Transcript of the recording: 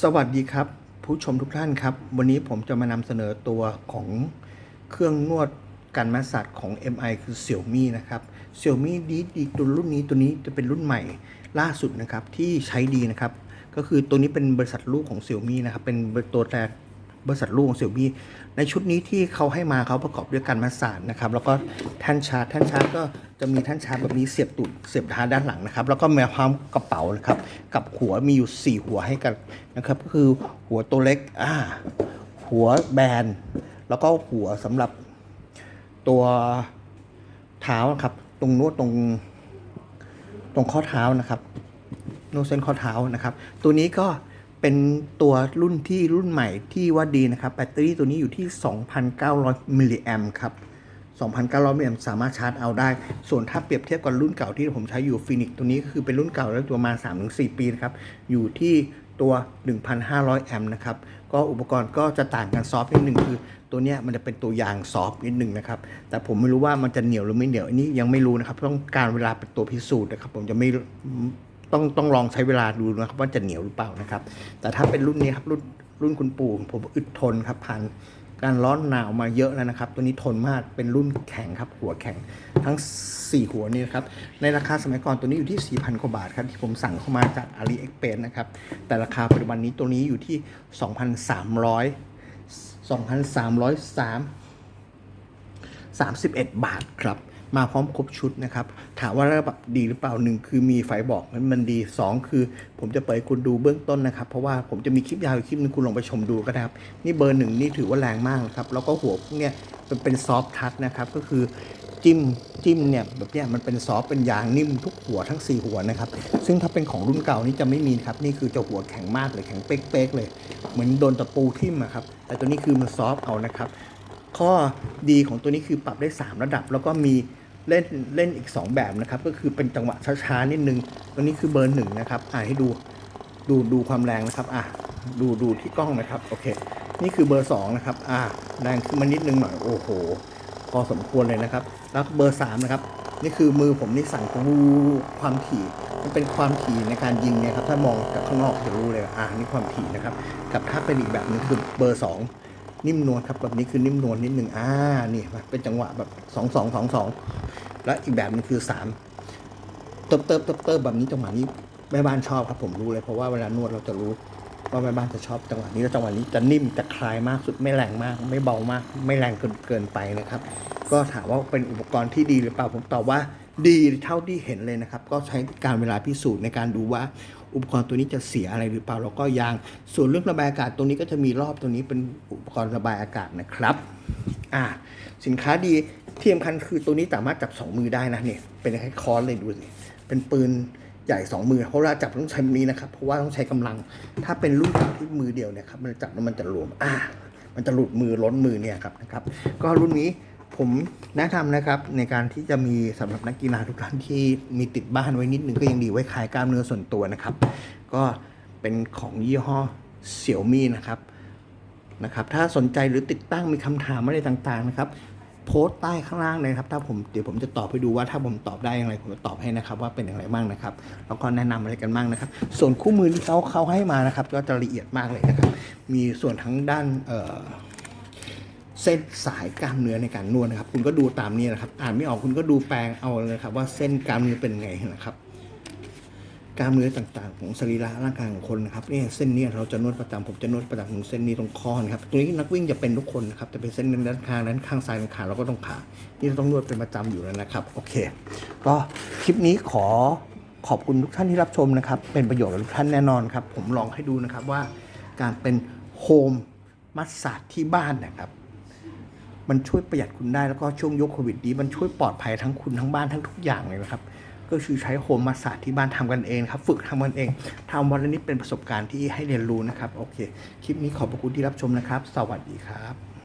สวัสดีครับ ผู้ชมทุกท่านครับ วันนี้ผมจะมานำเสนอตัวของเครื่องนวดกันมาสซาจของ MI คือ Xiaomi นะครับ Xiaomi ดีดีตัวรุ่นนี้ตัวนี้จะเป็นรุ่นใหม่ล่าสุดนะครับที่ใช้ดีนะครับ ก็คือตัวนี้เป็นบริษัทลูกของ Xiaomi นะครับ เป็นตัวแทน บริษัทลูกของ Xiaomi ในชุดนี้ที่เขาให้มาเขาประกอบด้วยกันมาสาจนะครับ แล้วก็แท่นชาร์จแท่นชาร์จก็จะมีแท่นชาร์จแบบนี้เสียบตุดเสียบทาด้านหลังนะครับ แล้วก็มีพร้อมกระเป๋านะครับ กับหัวมีอยู่ 4 หัวให้กันนะครับ ก็คือหัวตัวเล็กอ่าหัวแบน แล้วก็หัวสำหรับตัวเท้านะครับ ตรงนวดตรงตรงข้อเท้านะครับโนเส้นข้อเท้านะครับ ตัวนี้ก็ เป็นตัวรุ่นที่รุ่นใหม่ที่ว่าดีนะครับ แบตเตอรี่ตัวนี้อยู่ที่ 2,900 มิลลิแอมครับ 2,900 มิลลิแอมสามารถชาร์จเอาได้ ส่วนถ้าเปรียบเทียบกับรุ่นเก่าที่ผมใช้อยู่ฟินิกตัวนี้ก็คือเป็นรุ่นเก่าแล้วตัวมา 3-4 ปีนะครับ อยู่ที่ตัว 1,500 แอมป์นะครับ ก็อุปกรณ์ก็จะต่างกันซอฟต์นิดหนึ่งคือ ตัวเนี้ยมันจะเป็นตัวยางซอฟต์นิดหนึ่งนะครับ แต่ผมไม่รู้ว่ามันจะเหนียวหรือไม่เหนียวอันนี้ยังไม่รู้นะครับ ต้องการเวลาเป็นตัวพิสูจน์นะครับ ผมจะไม่ ต้องต้องลองใช้เวลาดูนะครับว่าจะเหนียวหรือเปล่านะครับ แต่ถ้าเป็นรุ่นนี้ครับรุ่นรุ่นคุณปู่ผมอึดทนครับผ่านการร้อนหนาวมาเยอะแล้วนะครับ ตัวนี้ทนมากเป็นรุ่นแข็งครับ หัวแข็งทั้ง 4 หัวนี่ครับ ในราคาสมัยก่อนตัวนี้อยู่ที่ 4,000 กว่าบาทครับ ที่ผมสั่งเข้ามาจาก AliExpress นะครับ แต่ราคาปัจจุบันนี้ตัวนี้อยู่ที่ 2,300 2,303 31 บาทครับ มาพร้อมครบชุดนะครับ ถามว่าระบบดีหรือเปล่าหนึ่งคือมีไฟบอกมันมันดี 2 คือ ผมจะเปิดให้คุณดูเบื้องต้นนะครับ เพราะว่าผมจะมีคลิปยาวอีกคลิปนึงคุณลองไปชมดูก็ได้ครับ นี่เบอร์หนึ่งนี่ถือว่าแรงมากนะครับ แล้วก็หัวพวกเนี่ยมันเป็นซอฟทัชนะครับ ก็คือจิ้มจิ้มเนี่ยแบบเนี้ยมันเป็นซอฟเป็นยางนิ่มทุกหัวทั้ง 4 หัวนะครับ ซึ่งถ้าเป็นของรุ่นเก่านี่จะไม่มีครับ นี่คือจะหัวแข็งมากเลยแข็งเป๊กๆเลย เหมือนโดนตะปูทิ่มอะครับ แต่ตัวนี้คือมันซอฟเอานะครับ ข้อดีของตัวนี้คือปรับได้ 3 ระดับแล้วก็มี เล่นเล่นอีก 2 แบบนะครับ ก็คือเป็นจังหวะช้าๆนิดนึงตัวนี้คือเบอร์หนึ่งนะครับอ่าให้ดูดูดูความแรงนะครับอะดูดูที่กล้องนะครับโอเค นี่คือเบอร์2นะครับอ่าแรงขึ้นมานิดนึงหน่อยโอ้โหพอสมควรเลยนะครับแล้วเบอร์3นะครับนี่คือมือผมนี่สั่งวูความถี่มันเป็นความถี่ในการยิงเนี่ยครับถ้ามองจากข้างนอกจะรู้เลยอ่านี่ความถี่นะครับกับถ้าเป็นอีกแบบนึงคือเบอร์2 นิ่มนวลครับแบบนี้คือนิ่มนวลนิดหนึ่งอ่านี่มาเป็นจังหวะแบบสองสองสองสองแล้วอีกแบบนึงคือสามเติบเติบเติบเติบแบบนี้จังหวะนี้แม่บ้านชอบครับผมรู้เลยเพราะว่าเวลานวดเราจะรู้ว่าแม่บ้านจะชอบจังหวะนี้แล้วจังหวะนี้จะนิ่มจะคลายมากสุดไม่แรงมาก ไม่เบามาก ไม่แรงเกินเกินไปนะครับ ก็ถามว่าเป็นอุปกรณ์ที่ดีหรือเปล่าผมตอบว่า ดีเท่าที่เห็นเลยนะครับ ก็ใช้การเวลาพิสูจน์ในการดูว่า อุปกรณ์ตัวนี้จะเสียอะไรหรือเปล่าแล้วก็ยาง ส่วนเรื่องระบายอากาศตรงนี้ก็จะมีรอบตรงนี้เป็นอุปกรณ์ระบายอากาศนะครับอ่าสินค้าดีที่สำคัญคือตัวนี้สามารถจับสองมือได้นะเนี่ยเป็นคล้ายค้อนเลยดูสิเป็นปืนใหญ่สองมือ เพราะเวลาจับต้องใช้มือนี้นะครับ เพราะว่าต้องใช้กำลัง ถ้าเป็นรุ่นเก่าที่มือเดียวเนี่ยครับมันจับแล้วมันจะรวมอ่ามันจะหลุดมือล้นมือเนี่ยครับนะครับ ก็รุ่นนี้ ผมแนะนำนะครับในการที่จะมีสำหรับนักกีฬาทุกท่านที่มีติดบ้านไว้นิดนึงก็ยังดีไว้คลายกล้ามเนื้อส่วนตัวนะครับ ก็เป็นของยี่ห้อเสี่ยวมี่นะครับนะครับ ถ้าสนใจหรือติดตั้งมีคำถามอะไรต่างๆนะครับ โพสต์ใต้ข้างล่างเลยครับ ถ้าผมเดี๋ยวผมจะตอบให้ดูว่าถ้าผมตอบได้อย่างไรผมจะตอบให้นะครับ ว่าเป็นอย่างไรบ้างนะครับ แล้วก็แนะนำอะไรกันบ้างนะครับ ส่วนคู่มือที่เขาเขาให้มานะครับ ก็จะละเอียดมากเลยนะครับ มีส่วนทั้งด้านเอ่อ เส้นสายกล้ามเนื้อในการนวดนะครับ คุณก็ดูตามนี้นะครับ อ่านไม่ออกคุณก็ดูแปลงเอาเลยครับ ว่าเส้นกล้ามเนื้อเป็นไงนะครับ กล้ามเนื้อต่างๆ ของสรีระร่างกายของคนนะครับเนี่ยเส้นนี้เราจะนวดประจำผมจะนวดประจำตรงเส้นนี้ตรงคอนะครับตรงนี้นักวิ่งจะเป็นทุกคนนะครับจะเป็นเส้นด้านข้างด้านข้างซ้ายด้านขาเราก็ต้องขา นี่เราต้องนวดเป็นประจำอยู่แล้วนะครับโอเค ก็คลิปนี้ขอขอบคุณทุกท่านที่รับชมนะครับ เป็นประโยชน์กับทุกท่านแน่นอนครับ ผมลองให้ดูนะครับว่าการเป็นโฮมมัสซาที่บ้านนะครับ มันช่วยประหยัดคุณได้แล้วก็ช่วงยกโควิดนี้มันช่วยปลอดภัยทั้งคุณทั้งบ้านทั้งทุกอย่างเลยนะครับ ก็คือใช้โฮมมาสาที่บ้านทำกันเองครับ ฝึกทำกันเองทำวันละนิดเป็นประสบการณ์ที่ให้เรียนรู้นะครับโอเค คลิปนี้ขอบพระคุณที่รับชมนะครับ สวัสดีครับ